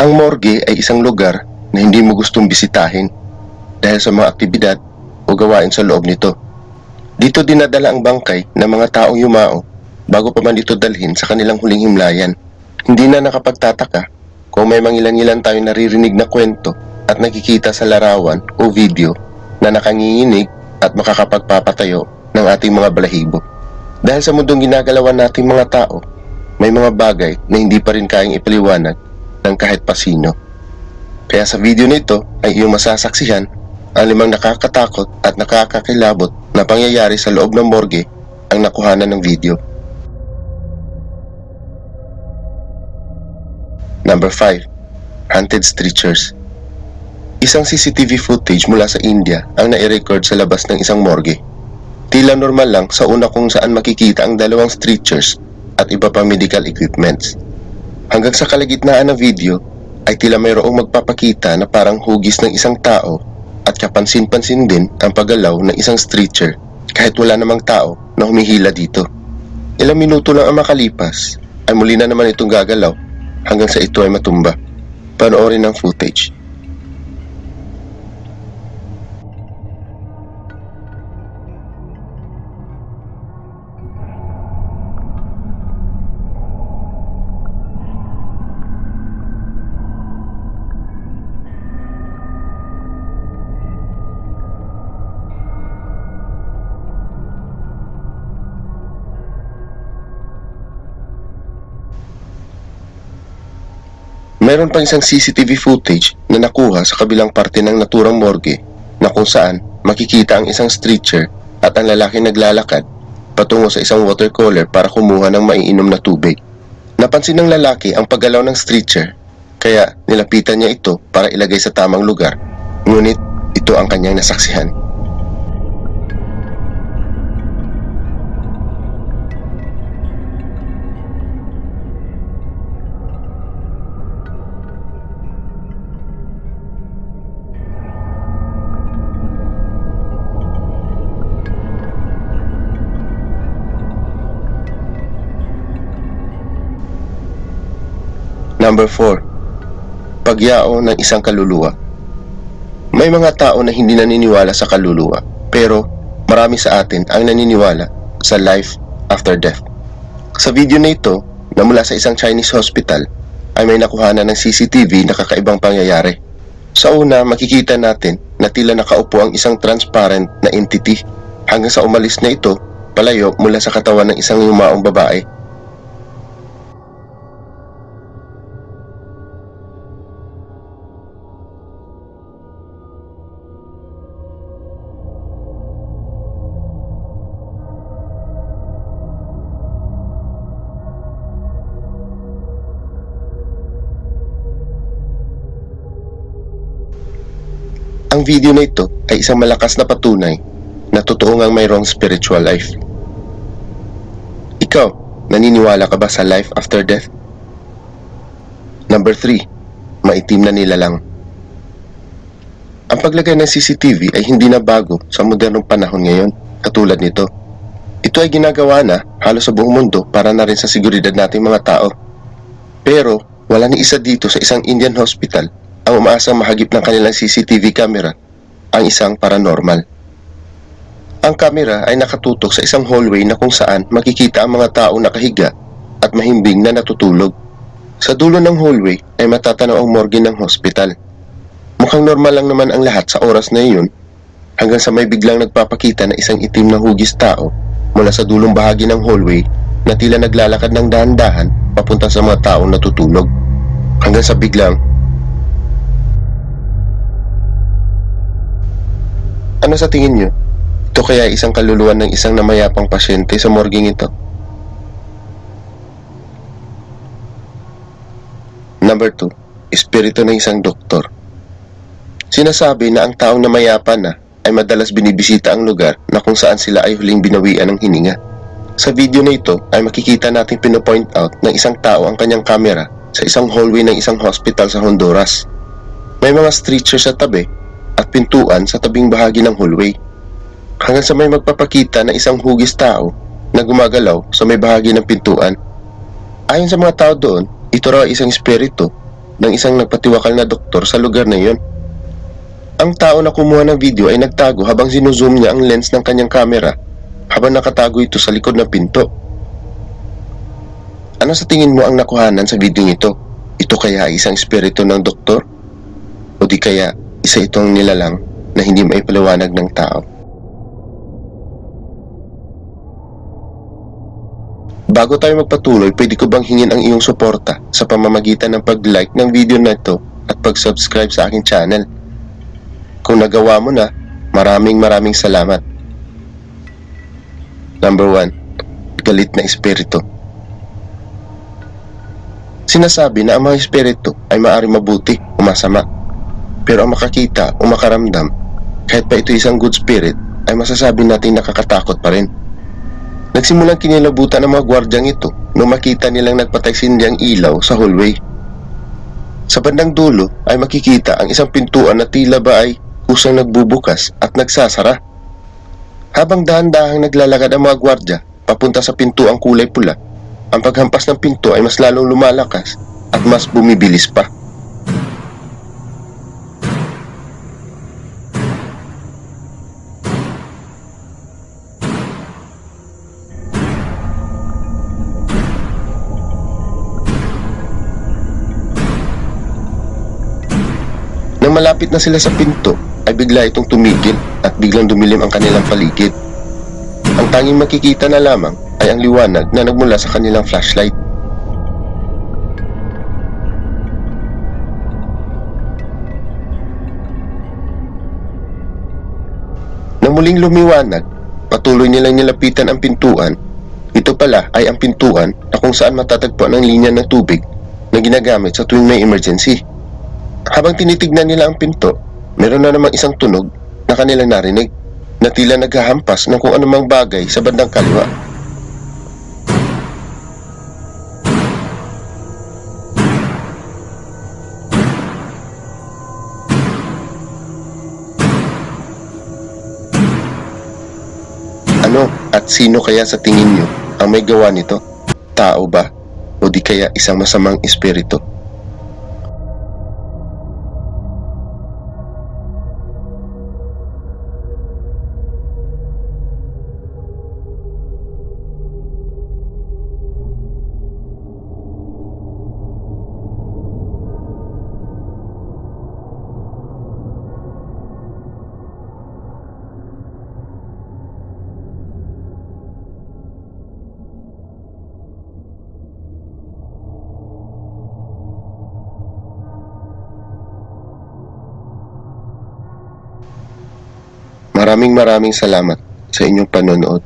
Ang morgue ay isang lugar na hindi mo gustong bisitahin dahil sa mga aktibidad o gawain sa loob nito. Dito dinadala ang bangkay ng mga taong yumao bago pa man ito dalhin sa kanilang huling himlayan. Hindi na nakapagtataka kung may mangilan-ilan tayong naririnig na kwento at nakikita sa larawan o video na nakanginginig at makakapagpapatayo ng ating mga balahibo. Dahil sa mundong ginagalawan nating mga tao, may mga bagay na hindi pa rin kayang ipaliwanag ng kahit pasino. Kaya sa video nito ay iyong masasaksihan ang limang nakakatakot at nakakakilabot na pangyayari sa loob ng morgue ang nakuhanan ng video. Number 5. Haunted Stretchers Isang CCTV footage mula sa India ang nai-record sa labas ng isang morgue. Tila normal lang sa una kung saan makikita ang dalawang stretchers at iba pang medical equipments. Hanggang sa kalagitnaan ng video ay tila mayroong magpapakita na parang hugis ng isang tao at kapansin-pansin din ang paggalaw ng isang stretcher kahit wala namang tao na humihila dito. Ilang minuto lang ang makalipas ay muli na naman itong gagalaw hanggang sa ito ay matumba. Panoorin ang footage. Meron pang isang CCTV footage na nakuha sa kabilang parte ng naturang morgue na kung saan makikita ang isang stretcher at ang lalaki naglalakad patungo sa isang water cooler para kumuha ng maiinom na tubig. Napansin ng lalaki ang paggalaw ng stretcher kaya nilapitan niya ito para ilagay sa tamang lugar. Ngunit ito ang kanyang nasaksihan. Number 4. Pagyao ng isang kaluluwa. May mga tao na hindi naniniwala sa kaluluwa, pero marami sa atin ang naniniwala sa life after death. Sa video na ito, na mula sa isang Chinese hospital, ay may nakuhanan ng CCTV na kakaibang pangyayari. Sa una, makikita natin na tila nakaupo ang isang transparent na entity hanggang sa umalis na ito palayo mula sa katawan ng isang yumaong babae Ang video na ito ay isang malakas na patunay na totoo ngang mayroong spiritual life. Ikaw, naniniwala ka ba sa life after death? Number 3, maitim na nilalang. Ang paglagay ng CCTV ay hindi na bago sa modernong panahon ngayon, katulad nito. Ito ay ginagawa na halos sa buong mundo para na rin sa seguridad nating mga tao. Pero wala ni isa dito sa isang Indian hospital ang umaasang mahagip ng kanilang CCTV camera, ang isang paranormal. Ang camera ay nakatutok sa isang hallway na kung saan makikita ang mga taong nakahiga at mahimbing na natutulog. Sa dulo ng hallway ay matatanaw ang morgue ng hospital. Mukhang normal lang naman ang lahat sa oras na iyon hanggang sa may biglang nagpapakita na isang itim na hugis tao mula sa dulong bahagi ng hallway na tila naglalakad ng dahan-dahan papunta sa mga taong natutulog. Hanggang sa biglang Ano sa tingin nyo? Ito kaya isang kaluluwa ng isang namayapang pasyente sa morging ito? Number 2. Espiritu ng isang doktor. Sinasabi na ang taong namayapa na ay madalas binibisita ang lugar na kung saan sila ay huling binawian ng hininga. Sa video na ito ay makikita natin pinopoint out ng isang tao ang kanyang kamera sa isang hallway ng isang hospital sa Honduras. May mga stretcher sa tabi at pintuan sa tabing bahagi ng hallway. Hanggang sa may magpapakita na isang hugis tao na gumagalaw sa may bahagi ng pintuan. Ayon sa mga tao doon, ito raw ay isang espiritu ng isang nagpatiwakal na doktor sa lugar na iyon. Ang tao na kumuha ng video ay nagtago habang sinuzoom niya ang lens ng kanyang kamera habang nakatago ito sa likod ng pinto. Ano sa tingin mo ang nakuhanan sa video ito? Ito kaya ay isang espiritu ng doktor? O di kaya isa itong nilalang na hindi maipaliwanag ng tao? Bago tayo magpatuloy, pwede ko bang hingin ang iyong suporta sa pamamagitan ng pag-like ng video na ito at pag-subscribe sa aking channel. Kung nagawa mo na, maraming maraming salamat. Number 1. Galit na espiritu. Sinasabi na ang mga espiritu ay maari mabuti o masama. Pero ang makakita o makaramdam, kahit pa ito isang good spirit, ay masasabi natin nakakatakot pa rin. Nagsimulang kinilabutan ng mga gwardyang ito nung makita nilang nagpatay sindyang ilaw sa hallway. Sa bandang dulo ay makikita ang isang pintuan na tila ba ay kusang nagbubukas at nagsasara. Habang dahan-dahang naglalakad ang mga gwardya papunta sa pintuang kulay pula, ang paghampas ng pinto ay mas lalong lumalakas at mas bumibilis pa. Nang malapit na sila sa pinto, ay bigla itong tumigil at biglang dumilim ang kanilang paligid. Ang tanging makikita na lamang ay ang liwanag na nagmula sa kanilang flashlight. Nang muling lumiwanag, patuloy nilang nilapitan ang pintuan. Ito pala ay ang pintuan na kung saan matatagpuan ang linya ng tubig na ginagamit sa tuwing may emergency. Habang tinitignan nila ang pinto, meron na namang isang tunog na kanilang narinig na tila naghahampas ng kung anumang bagay sa bandang kaliwa. Ano at sino kaya sa tingin nyo ang may gawa nito? Tao ba? O di kaya isang masamang espiritu? Maraming maraming salamat sa inyong panonood.